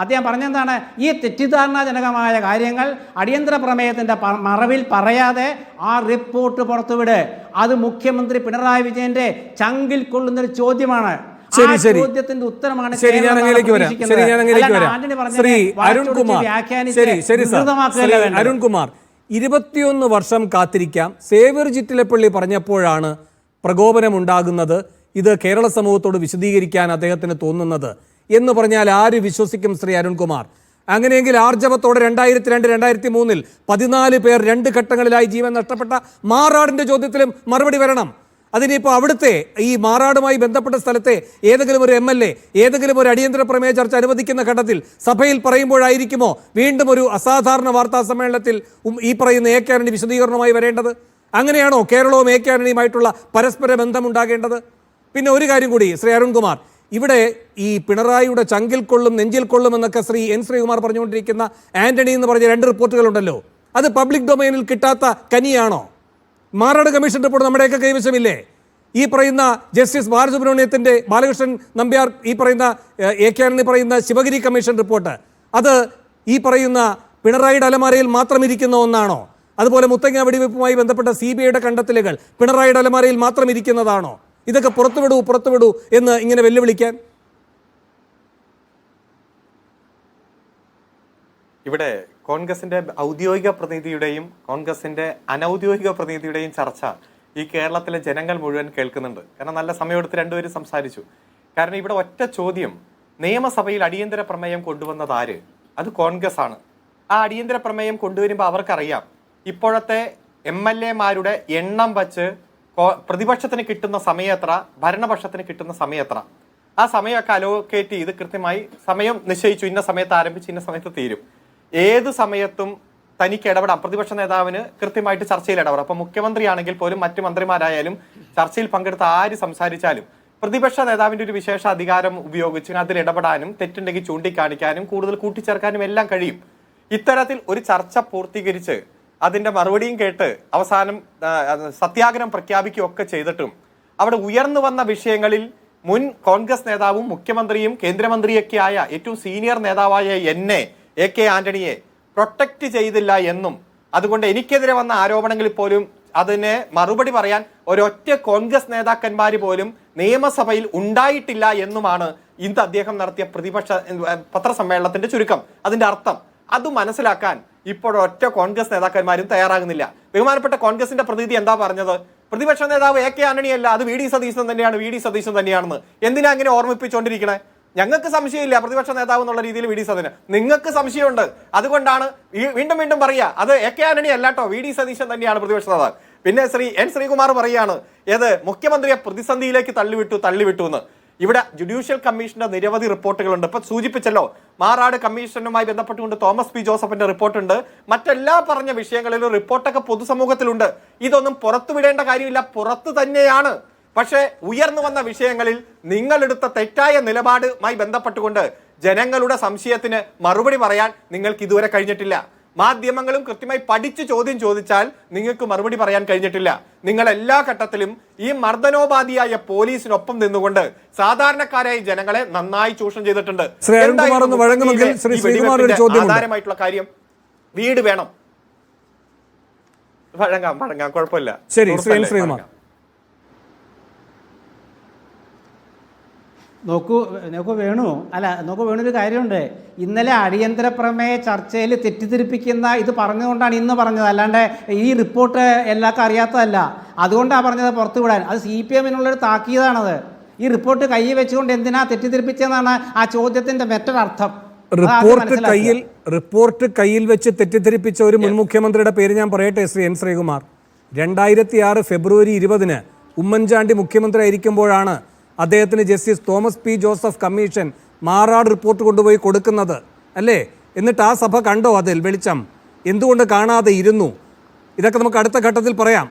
അദ്ദേഹം പറഞ്ഞെന്താണ്? ഈ തെറ്റിദ്ധാരണാജനകമായ കാര്യങ്ങൾ അടിയന്തര പ്രമേയത്തിന്റെ മറവിൽ പറയാതെ ആ റിപ്പോർട്ട് പുറത്തുവിട്. അത് മുഖ്യമന്ത്രി പിണറായി വിജയന്റെ ചങ്കിൽ കൊള്ളുന്ന ഒരു ചോദ്യമാണ്. ശരി ശരി. ഉത്തരമാണ് ശരി ഞാൻ അങ്ങനെയിലേക്ക് വരാം. ശരി ഞാൻ അങ്ങനെയിലേക്ക് വരാം. ശ്രീ അരുൺകുമാർ ശരി ശരി സർ. ശ്രീ അരുൺകുമാർ ഇരുപത്തിയൊന്ന് വർഷം കാത്തിരിക്കാം. സേവ്യർ ചിറ്റിലപ്പള്ളി പറഞ്ഞപ്പോഴാണ് പ്രകോപനമുണ്ടാകുന്നത്. ഇത് കേരള സമൂഹത്തോട് വിശദീകരിക്കാൻ അദ്ദേഹത്തിന് തോന്നുന്നത്. എന്ന് പറഞ്ഞാൽ ആര് വിശ്വസിക്കും ശ്രീ അരുൺകുമാർ? അങ്ങനെയെങ്കിൽ ആർജവത്തോടെ രണ്ടായിരത്തി രണ്ട് രണ്ടായിരത്തി മൂന്നിൽ പതിനാല് പേർ രണ്ട് ഘട്ടങ്ങളിലായി ജീവൻ നഷ്ടപ്പെട്ട മാറാടിന്റെ ചോദ്യത്തിലും മറുപടി വരണം. അതിനിപ്പോൾ അവിടുത്തെ ഈ മാറാടുമായി ബന്ധപ്പെട്ട സ്ഥലത്തെ ഏതെങ്കിലും ഒരു എം എൽ എ ഏതെങ്കിലും ഒരു അടിയന്തര പ്രമേയ ചർച്ച അനുവദിക്കുന്ന ഘട്ടത്തിൽ സഭയിൽ പറയുമ്പോഴായിരിക്കുമോ വീണ്ടും ഒരു അസാധാരണ വാർത്താ സമ്മേളനത്തിൽ ഈ പറയുന്ന എ കെ ആന്റണി വിശദീകരണവുമായി വരേണ്ടത്? അങ്ങനെയാണോ കേരളവും എ കെ ആന്റണിയുമായിട്ടുള്ള പരസ്പര ബന്ധമുണ്ടാകേണ്ടത്? പിന്നെ ഒരു കാര്യം കൂടി ശ്രീ അരുൺകുമാർ ഇവിടെ ഈ പിണറായിയുടെ ചങ്കിൽ കൊള്ളും നെഞ്ചിൽ കൊള്ളും എന്നൊക്കെ ശ്രീ എൻ ശ്രീകുമാർ പറഞ്ഞുകൊണ്ടിരിക്കുന്ന ആന്റണി എന്ന് പറഞ്ഞ രണ്ട് റിപ്പോർട്ടുകളുണ്ടല്ലോ. അത് പബ്ലിക് ഡൊമൈനിൽ കിട്ടാത്ത കനിയാണോ? മാറാട് കമ്മീഷൻ റിപ്പോർട്ട് നമ്മുടെയൊക്കെ കൈവശമില്ലേ? ഈ പറയുന്ന ജസ്റ്റിസ് ബാലസുബ്രഹ്മണ്യത്തിന്റെ ബാലകൃഷ്ണൻ നമ്പ്യാർ ഈ പറയുന്ന എ കെ ആന്റണി പറയുന്ന ശിവഗിരി കമ്മീഷൻ റിപ്പോർട്ട്. അത് ഈ പറയുന്ന പിണറായിയുടെ അലമാരയിൽ മാത്രം ഇരിക്കുന്ന ഒന്നാണോ? അതുപോലെ മുത്തങ്ങ വെടിവെപ്പുമായി ബന്ധപ്പെട്ട സി ബി ഐയുടെ കണ്ടെത്തലുകൾ പിണറായിയുടെ അലമാരയിൽ മാത്രം ഇരിക്കുന്നതാണോ? ഇതൊക്കെ പുറത്തുവിടൂ പുറത്തുവിടൂ എന്ന് ഇങ്ങനെ വെല്ലുവിളിക്കാൻ? ഇവിടെ കോൺഗ്രസിന്റെ ഔദ്യോഗിക പ്രതിനിധിയുടെയും കോൺഗ്രസിന്റെ അനൗദ്യോഗിക പ്രതിനിധിയുടെയും ചർച്ച ഈ കേരളത്തിലെ ജനങ്ങൾ മുഴുവൻ കേൾക്കുന്നുണ്ട്. കാരണം നല്ല സമയമെടുത്ത് രണ്ടുപേരും സംസാരിച്ചു. കാരണം ഇവിടെ ഒറ്റ ചോദ്യം നിയമസഭയിൽ അടിയന്തര പ്രമേയം കൊണ്ടുവന്നത് ആര്? അത് കോൺഗ്രസ് ആണ് ആ അടിയന്തര പ്രമേയം കൊണ്ടുവരുമ്പോൾ അവർക്കറിയാം ഇപ്പോഴത്തെ എം എൽ എമാരുടെ എണ്ണം വച്ച് പ്രതിപക്ഷത്തിന് കിട്ടുന്ന സമയം എത്ര? ഭരണപക്ഷത്തിന് കിട്ടുന്ന സമയം എത്ര? ആ സമയമൊക്കെ അലോക്കേറ്റ് ചെയ്ത് കൃത്യമായി സമയം നിശ്ചയിച്ചു. ഇന്ന സമയത്ത് ആരംഭിച്ച് ഇന്ന സമയത്ത് തീരും. ഏത് സമയത്തും തനിക്ക് ഇടപെടാം. പ്രതിപക്ഷ നേതാവിന് കൃത്യമായിട്ട് ചർച്ചയിൽ ഇടപെടാം. അപ്പൊ മുഖ്യമന്ത്രിയാണെങ്കിൽ പോലും മറ്റു മന്ത്രിമാരായാലും ചർച്ചയിൽ പങ്കെടുത്ത ആര് സംസാരിച്ചാലും പ്രതിപക്ഷ നേതാവിന്റെ ഒരു വിശേഷ അധികാരം ഉപയോഗിച്ച് അതിൽ ഇടപെടാനും തെറ്റുണ്ടെങ്കിൽ ചൂണ്ടിക്കാണിക്കാനും കൂടുതൽ കൂട്ടിച്ചേർക്കാനും എല്ലാം കഴിയും. ഇത്തരത്തിൽ ഒരു ചർച്ച പൂർത്തീകരിച്ച് അതിന്റെ മറുപടിയും കേട്ട് അവസാനം സത്യാഗ്രഹം പ്രഖ്യാപിക്കുകയൊക്കെ ചെയ്തിട്ടും അവിടെ ഉയർന്നു വന്ന വിഷയങ്ങളിൽ മുൻ കോൺഗ്രസ് നേതാവും മുഖ്യമന്ത്രിയും കേന്ദ്രമന്ത്രിയൊക്കെ ആയ ഏറ്റവും സീനിയർ നേതാവായ എന്നെ എ കെ ആന്റണിയെ പ്രൊട്ടക്ട് ചെയ്തില്ല എന്നും അതുകൊണ്ട് എനിക്കെതിരെ വന്ന ആരോപണങ്ങളിൽ പോലും അതിനെ മറുപടി പറയാൻ ഒരൊറ്റ കോൺഗ്രസ് നേതാക്കന്മാർ പോലും നിയമസഭയിൽ ഉണ്ടായിട്ടില്ല എന്നുമാണ് ഇന്ന് അദ്ദേഹം നടത്തിയ പ്രതിപക്ഷ പത്രസമ്മേളനത്തിന്റെ ചുരുക്കം. അതിന്റെ അർത്ഥം അത് മനസ്സിലാക്കാൻ ഇപ്പോൾ ഒറ്റ കോൺഗ്രസ് നേതാക്കന്മാരും തയ്യാറാകുന്നില്ല. ബഹുമാനപ്പെട്ട കോൺഗ്രസിന്റെ പ്രതിനിധി എന്താ പറഞ്ഞത്? പ്രതിപക്ഷ നേതാവ് എ കെ ആന്റണിയല്ല അത് വി ഡി സതീശൻ തന്നെയാണ് വി ഡി സതീശൻ തന്നെയാണെന്ന്. എന്തിനാ അങ്ങനെ ഓർമ്മിപ്പിച്ചുകൊണ്ടിരിക്കണേ ഞങ്ങൾക്ക് സംശയമില്ല പ്രതിപക്ഷ നേതാവ് എന്നുള്ള രീതിയിൽ വി ഡി സതീശൻ നിങ്ങൾക്ക് സംശയമുണ്ട്. അതുകൊണ്ടാണ് വീണ്ടും വീണ്ടും പറയുക അത് എ കെ ആന്റണി അല്ലാട്ടോ വി ഡി സതീശൻ തന്നെയാണ് പ്രതിപക്ഷ നേതാവ്. പിന്നെ ശ്രീ എൻ ശ്രീകുമാർ പറയാണ് ഏത് മുഖ്യമന്ത്രിയെ പ്രതിസന്ധിയിലേക്ക് തള്ളിവിട്ടു തള്ളിവിട്ടു എന്ന്. ഇവിടെ ജുഡീഷ്യൽ കമ്മീഷന്റെ നിരവധി റിപ്പോർട്ടുകളുണ്ട്. ഇപ്പൊ സൂചിപ്പിച്ചല്ലോ മാറാട് കമ്മീഷനുമായി ബന്ധപ്പെട്ടുകൊണ്ട് തോമസ് പി ജോസഫിന്റെ റിപ്പോർട്ടുണ്ട്. മറ്റെല്ലാ പറഞ്ഞ വിഷയങ്ങളിലും റിപ്പോർട്ടൊക്കെ പൊതുസമൂഹത്തിലുണ്ട്. ഇതൊന്നും പുറത്തുവിടേണ്ട കാര്യമില്ല പുറത്ത് തന്നെയാണ്. പക്ഷേ ഉയർന്നു വന്ന വിഷയങ്ങളിൽ നിങ്ങളെടുത്ത തെറ്റായ നിലപാടുമായി ബന്ധപ്പെട്ടുകൊണ്ട് ജനങ്ങളുടെ സംശയത്തിന് മറുപടി പറയാൻ നിങ്ങൾക്ക് ഇതുവരെ കഴിഞ്ഞിട്ടില്ല. മാധ്യമങ്ങളും കൃത്യമായി പഠിച്ച് ചോദ്യം ചോദിച്ചാൽ നിങ്ങൾക്ക് മറുപടി പറയാൻ കഴിഞ്ഞിട്ടില്ല. നിങ്ങൾ എല്ലാ ഘട്ടത്തിലും ഈ മർദ്ദനോപാധിയായ പോലീസിനൊപ്പം നിന്നുകൊണ്ട് സാധാരണക്കാരായ ജനങ്ങളെ നന്നായി ചൂഷണം ചെയ്തിട്ടുണ്ട്. ആധാരമായിട്ടുള്ള കാര്യം വീട് വേണം. വഴങ്ങാം വഴങ്ങാം കുഴപ്പമില്ല. ശരി ശ്രീകുമാർ. നോക്കൂ നോക്കൂ വേണു. അല്ല നോക്കൂ വേണു ഒരു കാര്യമുണ്ട്. ഇന്നലെ അടിയന്തര പ്രമേയ ചർച്ചയിൽ തെറ്റിദ്ധരിപ്പിക്കുന്ന ഇത് പറഞ്ഞുകൊണ്ടാണ് ഇന്ന് പറഞ്ഞത്. അല്ലാണ്ട് ഈ റിപ്പോർട്ട് എല്ലാവർക്കും അറിയാത്തതല്ല. അതുകൊണ്ടാണ് പറഞ്ഞത് പുറത്തു വിടാൻ. അത് സി പി എമ്മിനുള്ളൊരു താക്കീതാണത്. ഈ റിപ്പോർട്ട് കൈ വെച്ചുകൊണ്ട് എന്തിനാ തെറ്റിദ്ധരിപ്പിച്ചതെന്നാണ് ആ ചോദ്യത്തിന്റെ മറ്റൊരർത്ഥം. റിപ്പോർട്ട് കയ്യിൽ റിപ്പോർട്ട് കയ്യിൽ വെച്ച് തെറ്റിദ്ധരിപ്പിച്ച ഒരു മുൻ മുഖ്യമന്ത്രിയുടെ പേര് ഞാൻ പറയട്ടെ ശ്രീ എൻ ശ്രീകുമാർ. രണ്ടായിരത്തി ആറ് ഫെബ്രുവരി ഇരുപതിന് ഉമ്മൻചാണ്ടി മുഖ്യമന്ത്രി ആയിരിക്കുമ്പോഴാണ് അദ്ദേഹത്തിന് justice Thomas P Joseph commission Marad report കൊണ്ടുപോയി കൊടുക്കുന്നത് അല്ലേ? എന്നിട്ട് ആ സഭ കണ്ടോ അതിൽ വെളിച്ചം? എന്തുകൊണ്ട് കാണാതെ ഇരുന്നു? ഇതൊക്കെ നമുക്ക് അടുത്ത ഘട്ടത്തിൽ പറയാം.